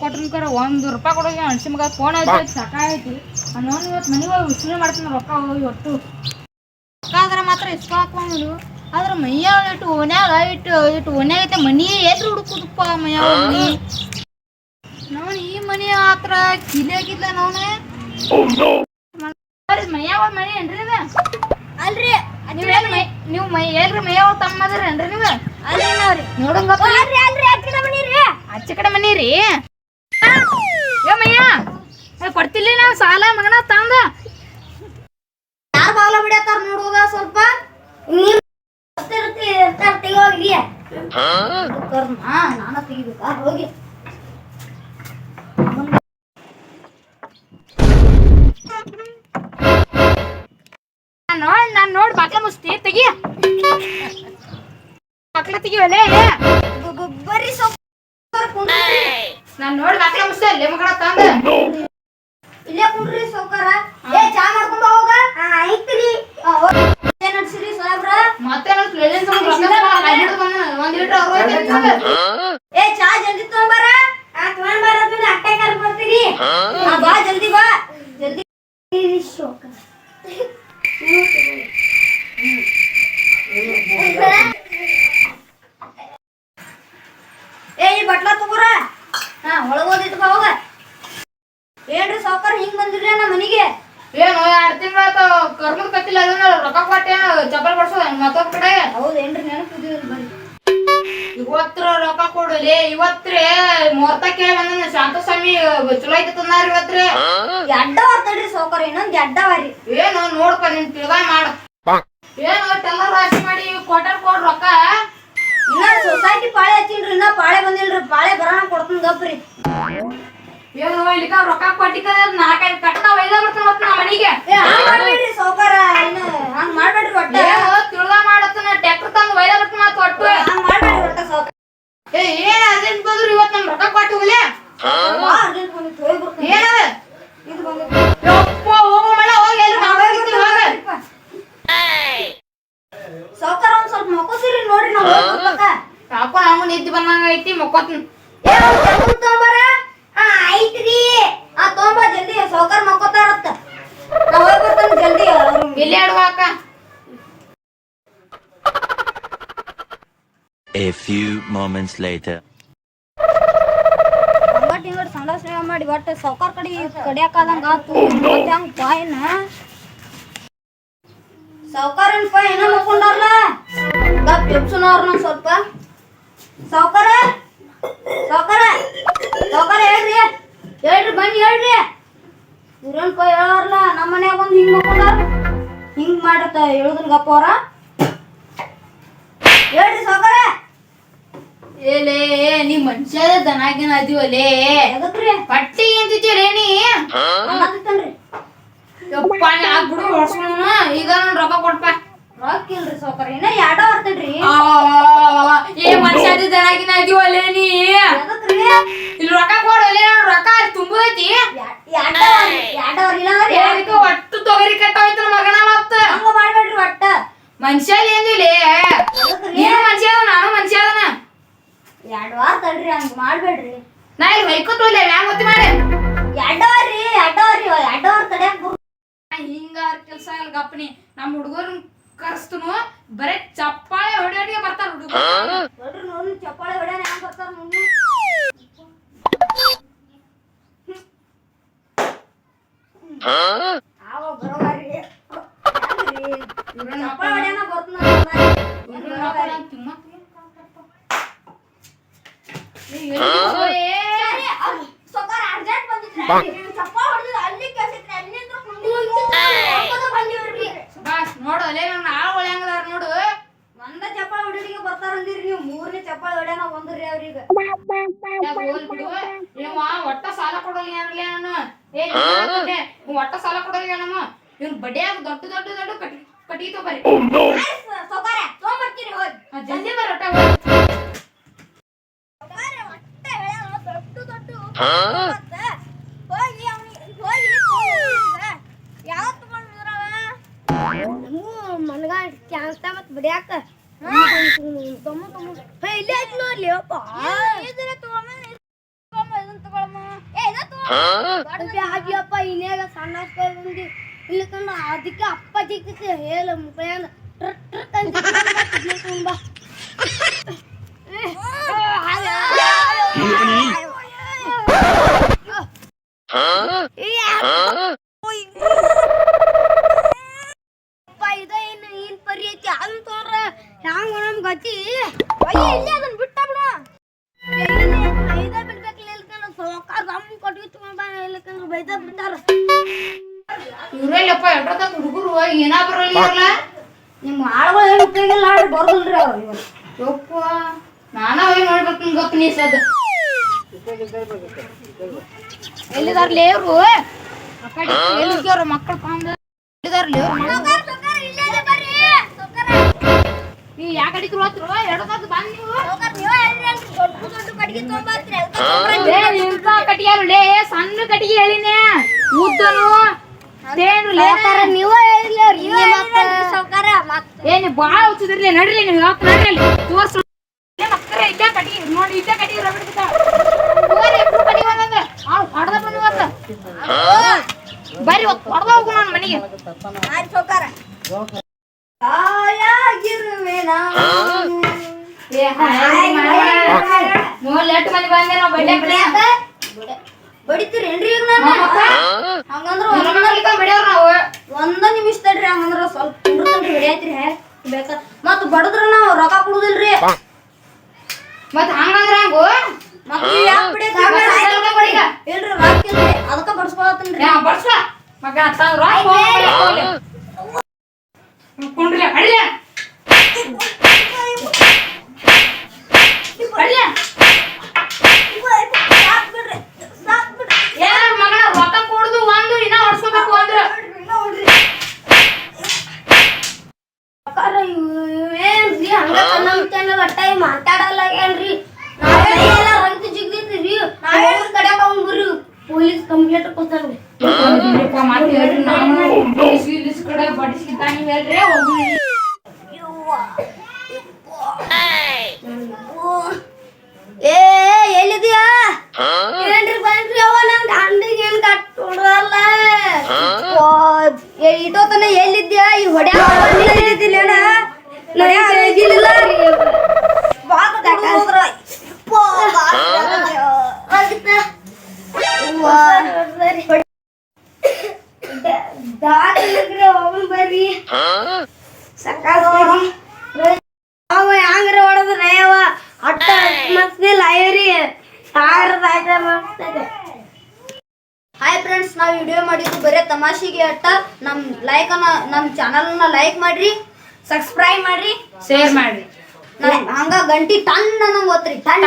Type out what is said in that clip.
ಕೊಟ್ಟಿನ್ಕರ ಒಂದು ರೂಪಾಯಿ ಕೊಡೋಗಿ ಅಣ್ಸಿ ಮಗ ಫೋನ್ ಆಯ್ತು ಸಾಕಾಯ್ತಿ ಅನ್ನೋನ್ ಇವತ್ತು ಮನೆಗೆ ಹೋಗಿ ಉಸಿರು ಮಾಡ್ತೀನಿ ರೊಕ್ಕ ಹೋಗಿ ಒಟ್ಟು ರೊಕ್ಕ ಆದ್ರೆ ಮಾತ್ರ ಇಸ್ಕೊ ಹಾಕೊಂಡು ಆದ್ರೆ ಮೈಯಾಗ ಇಟ್ಟು ಓನ್ಯಾಗ ಇಟ್ಟು ಇಟ್ಟು ಓನ್ಯಾಗ ಐತೆ ಮನಿ ಎದ್ರು ಹುಡುಕುದಪ್ಪ ಮೈಯ ಮನಿ. ನಾವು ಈ ಮನಿ ಆತ್ರ ಕಿಲೆ ಕಿಲ್ಲ ನಾವೇ ಮೈಯಾವ ಮನಿ ಏನ್ರಿ ನೀವ ಅಲ್ರಿ ನೀವ್ ಏನ್ ಮೈ ನೀವು ಮೈ ಮೈಯಾವ ತಮ್ಮದ್ರೇನ್ರಿ ನೀವು? ಅಲ್ರಿ ನಾವ್ರಿ ನೋಡಂಗಪ್ಪ. ಅಲ್ರಿ ಅಲ್ರಿ ಅಚ್ಚ ಮನಿ ಕಡೆ ಮನಿ ರೀ? ಏ ಮಯ್ಯ ಏ, ಕೊಡ್ತಿಲ್ಲ ನಾ ಸಾಲ ಮಗನ ತಂದ. ಯಾರ್ ಬಾಲ ಬಿಡತ್ತಾರ ನೋಡುವಾಗ ಸ್ವಲ್ಪ. ತೆಗೋಗ್ರಿ ಹಾ ನಾನ ತೆಗಿಬೇಕಾ? ಹೋಗಿ. ನೋಡ್ ನಾನ್ ನೋಡ್ ಬಾಕ್ಲ ಮುಸ್ತಿ ತೆಗಿ. ಬಾಕ್ಲ ತೆಗಿವಲ್ಲೇ ಬರೀ ಸೊಪ್ಪು ನಾನ್ ನೋಡಿ ಬಾಕ್ಲ ಮುಸ್ತಿ ಇಲ್ಲೇ ಮಗಳ ತಂದ ಇಲ್ಲೇ ಕುಂಡ್ರಿ ಸೌಕಾರ ಏ ಚಾ ಮಾಡ್ಕೊಂಡ್ ಹೋಗ. ಐತ್ರಿ ಏನ್ ನಡ್ಸಿರಿ ಸಾಹೇಬ್ರ ಮತ್ತೆ ಒಂದ್ ಲೀಟರ್. ಏ ಚಾ ಜಲ್ದಿ ತಗೊಂಬಾರ ಆ ತಗೊಂಡ್ ಬರೋದ್ರಿಂದ ಅಟ್ಟೆ ಕರ್ ಬರ್ತೀರಿ ಆ, ಬಾ ಜಲ್ದಿ ಬಾ ಜಲ್ದಿ ಶೋಕ ಏ ಈ ಬಟ್ಲ ತಗೋರ ಹಾ ಒಳಗೋದಿಟ್ಟು ಬಾ ಹೋಗ ಏನ್ರಿ ಸಾವುಕಾರ ಹಿಂಗ್ ಬಂದಿರ್ರಿ ನಮ್ಮ ಮನಿಗೆ. ಏನು ಎರಡ್ ತಿಂಗಳ ಕರ್ಮದ ಕತ್ತಿಲ್ಲ ಅದನ್ನ ರೊಕ್ಕ ಕೊಟ್ಟೆ ಚಪ್ಪಲ್ ಬಡ್ಸೋದ ಮತ್ತೊಬ್ಬ ಕಡೆ? ಹೌದೇನ್ರಿ ನೆನಪಿದ್ದೀರಿ ಬರ್ರಿ. ಇವತ್ತರ ರೊಕ್ಕ ಕೊಡಲಿ ಇವತ್ರೆ ಮುಹೂರ್ತ ಕೇಳಿ ಬಂದ ಶಾಂತಸ್ವಾಮಿ ಚಲೋ ಐತಿ ತಂದಾರ ಇವತ್ರೆ. ಎಡ್ಡ ಬರ್ತಡ್ರಿ ಸಾವ್ಕಾರ ಇನ್ನೊಂದ್ ಎಡ್ಡ ವಾರಿ. ಏನು ನೋಡ್ಪ ನಿನ್ ತಿಳ್ದ ಮಾಡ. ಏನು ಎಲ್ಲ ರಾಶಿ ಮಾಡಿ ಕೊಟ್ಟಾರ ಕೊಡ್ ರೊಕ್ಕ. ಇನ್ನ ಸೊಸೈಟಿ ಪಾಳೆ ಹಚ್ಚಿನ್ರಿ ಇನ್ನ ಪಾಳೆ ಬಂದಿಲ್ರಿ ಪಾಳೆ ಬರೋಣ ಕೊಡ್ತೀನಿ ಗಪ್ರಿ. ಏನು ಇಲ್ಲಿಕ ರೊಕ್ಕ ಕೊಟ್ಟಿಕ ನಾಲ್ಕೈದು ಕಟ್ಟ ಒಯ್ದ ಬರ್ತಾನ ಮತ್ತ ನಾ ಮನೆಗೆ. ಮಾಡ್ಬೇಡ್ರಿ ಸಾವ್ಕಾರ ಇನ್ನ ಹಂಗ್ ಮಾಡ್ಬೇಡ್ರಿ ಒಟ್ಟ. ತಿಳ್ದ ಮಾಡತ್ತನ ಟ್ಯಾಕ್ಟರ್ ತಂದು ಒಯ್ದ ಬರ್ತಾನ ಮತ್ತ ಒಟ್ಟು. ಹಂಗ್ ಮಾಡ್ಬೇಡ್ರಿ ಒಟ್ಟ ಸಾವ್ಕಾರ. ಏ ಏನ್ ಅರ್ಜೆಂಟ್ ಬಂದ್ರು ಇವತ್ ನಮ್ ರೊಕ್ಕ ಕೊಟ್ಟು ಹೋಗ್ಲಿ. ಬಾ ಇಲ್ಲಿ ಆಡುವಾಕ A few moments later. ಅಂಗಟ್ ಇಂಗಟ್ ಸಂಡ ಸೇವೆ ಮಾಡಿ ಒಟ್ಟು ಸೌಕರ್ ಕಡೆ ಕಡಿಯಾಕಾದಂಗ ಆತು. ಮತ್ತೆ ಹಂಗ ಪಾಯಿನ ಸಾವ್ಕಾರನ್ ಪಾ ಏನೋ ಮಕ್ಕೊಂಡಾರ್ಲ? ಗಪ್ ಎಪ್ಸುನವ್ರನ್ನ ಸ್ವಲ್ಪ. ಸಾವ್ಕಾರ? ಸೌಕರ ಸಾವ್ಕಾರ ಹೇಳ್ರಿ ಹೇಳ್ರಿ ಬನ್ನಿ ಹೇಳ್ರಿ. ಇವ್ರೇನ್ ಪಾ ಹೇಳಾರ್ಲ? ನಮ್ಮ ಹಿಂಗ್ ಮಾಡತ್ತ ಹೇಳುದ್ರ ಗಪ್ಪ ಅವ್ರ? ಹೇಳ್ರಿ ಸಾವ್ಕಾರ. ಏಲೇ ನೀ ಮನುಷ್ಯ ದನಾಗಿನ ಅದೀವಲೇ ಎದಕ್ರಿ? ಪಟ್ಟಿ ಎಂತಿದ್ದೀರಿ ನೀ? ಅನ್ನತ್ತಿತ್ತನ್ರಿ ಯಪ್ಪ ಆ ಗುಡು ಹೊಡ್ಸ್ಕೊಳ ಈಗ ನಾನು ರೊಕ್ಕ ಕೊಡ್ಪ ರೊಕ್ಕ ಇಲ್ರಿ ಸೌಕರ ಇನ್ನ ಎರಡ ಬರ್ತೇನ್ರಿ. ಏ ಮನುಷ್ಯ ದನಾಗಿನ ಅದೀವಲೇ ನೀ? ಇಲ್ಲಿ ರೊಕ್ಕ ಕೊಡಲೇ ನನ್ ರೊಕ್ಕ ಅಲ್ಲಿ ತುಂಬುದೈತಿ. ಎರಡವರಿ ಇಲ್ಲ ಒಟ್ಟು ತೊಗರಿ ಕಟ್ಟಾಯ್ತು ಮಗನ ಮತ್ತ. ಮನುಷ್ಯ ಏನಿಲ್ಲೇ ನೀನು ಮನುಷ್ಯ ಅದ ನಾನು ಮನುಷ್ಯ ಅದನ ಎರಡ್ ವಾರ ತಡ್ರಿ ಹಂಗ ಮಾಡ್ಬೇಡ್ರಿ ನಾ ಇಲ್ಲಿ ಹೊಯ್ಕೋತೋಲೆ ಮ್ಯಾಗ ಒತ್ತಿ ಮಾಡಿ ಎರಡವರಿ ಎರಡವರಿ ಎರಡವರ್ ತಡ್ಯಾಕ ಹಿಂಗಾರ ಕೆಲಸ ಇಲ್ಲ ಗಪ್ಪನಿ ನಮ್ಮ ಹುಡುಗರು ಕರ್ಸ್ತನು ಬರೇ ಚಪ್ಪಾಳೆ ಹೊಡೆಯೋಡಿಗೆ ಬರ್ತಾರ ಹುಡುಗರು ನೋಡ್ರಿ ನೋಡಿ ಚಪ್ಪಾಳೆ ಹೊಡ್ಯಾನ ಹೆಂಗ್ ಬರ್ತಾರ ನೋಡಿ ಆವ ಬರೋವಾರಿ ಇವ್ರನ್ನ ಚಪ್ಪಾಳೆ ಹೊಡ್ಯಾನ ನೋಡು ಅಲ್ಲೇ ನನ್ನ ಆಳು ಹೆಂಗದಾರ ನೋಡು. ಒಂದ ಚಪ್ಪಾಳ ಹೊಡಿಲಿಕ್ಕೆ ಬರ್ತಾರಂದಿರಿ ನೀವು ಮೂರನೇ ಚಪ್ಪಾಳ ಹೊಡ್ಯಾನ ಒಂದ್ರಿ ಅವ್ರಿಗೆ. ಒಟ್ಟ ಸಾಲ ನಾನು. ಏ ಇವ್ನ್ ಒಟ್ಟ ಸಾಲ ಕೊಡೋಲ್ಲ ನಮ್ಮ ಇವ್ನ ಬಡ್ಯಾಗ ದೊಡ್ಡ ದೊಡ್ಡ ದೊಡ್ಡ ಕಟ್ಟಿ ಕಟ್ಟಿಗೆ ತಗೋರಿ ಸೊಕಾರ ತೊಗೊಂಬರ್ತೀರಿ ಹೋಗಿ. ಆ, ಜಲ್ದಿ ಬರ ಒಟ್ಟ. ದೊಡ್ಡ ದೊಡ್ಡ ಬಡಿಯಾಕ? ಇಲ್ಲಿ ತೊಮ್ಮ ಇಲ್ಲೇ ಐತಿ ನೋಡ್ಲಿ ಅಪ್ಪ ಹಾಕಿಯಪ್ಪ ಇನ್ನೇಗ ಸಣ್ಣ ಬಂದಿ. ಇಲ್ಲಕಂದ್ರ ಅದಕ್ಕೆ ಅಪ್ಪ ಚಿಕ್ಕ ಹೇಳ ಮುಖಯಾಂದ ಟ್ರಕ್ ಟ್ರಕ್ ಅಂತ. ಏನಾ ಬರಲ್ಲ ಇವ್ರಲ್ಲ? ನಿಮ್ಮ ಆಳುಗಳು ಏನು ಬರ್ದಲ್ರಿ ಅವ್ರು ಇವ್ರು ಯಪ್ಪ ನಾನ ಹೋಗಿ ನೋಡ್ಬೇಕು ಗೊತ್ತ ನೀ ಸದ್ ಎಲ್ಲಿದಾರ್ಲಿ ಇವ್ರು? ಮಕ್ಕಳು ಕಾಂದ ಎಲ್ಲಿದಾರ್ಲಿ ಈ ಯಾ ಕಡೆಗೆ ಹೋತ್ರು ಎಡದಾಗ ಬಂದ್ ನೀವು. ಇಂಥ ಕಟ್ಟಿಗೆ ಸಣ್ಣ ಕಟ್ಟಿಗೆ ಹೇಳಿನೇ. ಉದ್ದನು ಏನ್ ಬಾಳ ಹುಚ್ಚಿದ್ರಲಿ ನಡ್ರಿ ನೀವು ಯಾಕೆ ನಡ್ರಿ ಅಲ್ಲಿ. ತೋರ್ಸು. ಏ ಮಕ್ಕಳೇ ಇದ್ದ ಕಟ್ಟಿಗೆ ನೋಡಿ ಇದ್ದ ಕಟ್ಟಿಗೆ ರಗಡ್ ಬಿದ್ದಾವ. ತೋರಿ ಇಬ್ರು ಕಟ್ಟಿಗೆ ಒಂದೊಂದು. ಅವ್ನು ಹೊಡ್ದ ಬಂದು ಇವತ್ತು. ಬರ್ರಿ ಇವತ್ತು ಹೊಡ್ದ ಹೋಗು ನಾನು ಮನೆಗೆ. ಮೂರ್ ಎಂಟು ಮಂದಿ ಬಂದೆ ನಾವು ಬಡ್ಡೆ ಬಡ್ಡೆ ಬಡಿತೀರೇನ್ರಿ ಈಗ ನಾನು ಹಂಗಂದ್ರ ಒಂದ ಬಡಿಯವ್ರು ನಾವು. ಒಂದ ನಿಮಿಷ ತಡ್ರಿ ಹಂಗಂದ್ರ ಸ್ವಲ್ಪ ಹಿಡಿಯತ್ರಿ ಬೇಕ. ಮತ್ ಬಡದ್ರ ನಾವು ರೊಕ್ಕ ಕೊಡುದಿಲ್ರಿ. ಮತ್ ಹಂಗಂದ್ರ ಹಂಗು? ಇಲ್ರಿ ರೊಕ್ಕ ಇಲ್ರಿ ಅದಕ್ಕ ಬಡ್ಸ್ಕೊಳತ್ತನ್ರಿ ಯಾ ಬಡ್ಸ ಮಗ ಕುಂಡ್ರಿ ಹಳ್ಳಿ ಹಳ್ಳಿ ಸಾಕ್ ಬಿಡ್ರಿ ಸಾಕ್ ಬಿಡ್ರಿ ಏನ ಮಗ ರೊಕ್ಕ ಕೊಡುದು ಒಂದು ಇನ್ನ ಹೊಡ್ಸ್ಕೋಬೇಕು ಅಂದ್ರ ಅಕ್ಕಾರ ಏನ್ರಿ ಹಂಗ ಕಣ್ಣಂತೇನ ಒಟ್ಟ ಮಾತಾಡಲ್ಲ ಏನ್ರಿ ನಾವೆಲ್ಲ ರೈತ ಜಿಗ್ದಿದ್ರಿ ನಾವೇ ಕಡೆಯಾಗ ಅವ್ನ್ ಬರ್ರಿ ಪೊಲೀಸ್ ಕಂಪ್ಲೇಂಟ್ ಕೊಡ್ತಾನ್ರಿ ಮತ್ತೆ ಹೇಳ್ರಿ ನಾನು ಬಡಿಸಿ ಇಲ್ಲಿಸ್ ಕಡೆ ಬಡಿಸಿದ್ದ ನೀವ್ ಹೇಳ್ರಿ ಹೋಗ್ರಿ ಏ ಎಲ್ಲಿದ್ಯಾ ಏನ್ರಿ ಬನ್ರಿ ಅವ ನನ್ ಗಂಡಿಗೆ ಏನ್ ಕಟ್ ಹೊಡ್ದಲ್ಲ ಇಟೋತನ ಎಲ್ಲಿದ್ಯಾ? ಈ ಹೊಡ್ಯಾ ಬರ್ರಿ ಸಕಾಲ ಅವ ಹ್ಯಾಂಗ್ರ ಹೊಡೆದ್ರ ಅವ? ಅಟ್ಟ ಮಸ್ತಿಲ್ಲ ಅಯ್ಯರಿ ಹಾಯ್ ಫ್ರೆಂಡ್ಸ್ ನಾವು ವಿಡಿಯೋ ಮಾಡಿದ್ದು ಬರೇ ತಮಾಷೆಗೆ ಅಟ್ಟ. ನಮ್ ಲೈಕ್ ಅನ್ನ ನಮ್ ಚಾನಲ್ನ ಲೈಕ್ ಮಾಡ್ರಿ ಸಬ್ಸ್ಕ್ರೈಬ್ ಮಾಡ್ರಿ. ಶೇರ್ ಮಾಡ್ರಿ. ನಮ್ ಹಂಗ ಗಂಟಿ ಟನ್ ನಮ್ಗೆ ಓದ್ರಿ. ಟನ್.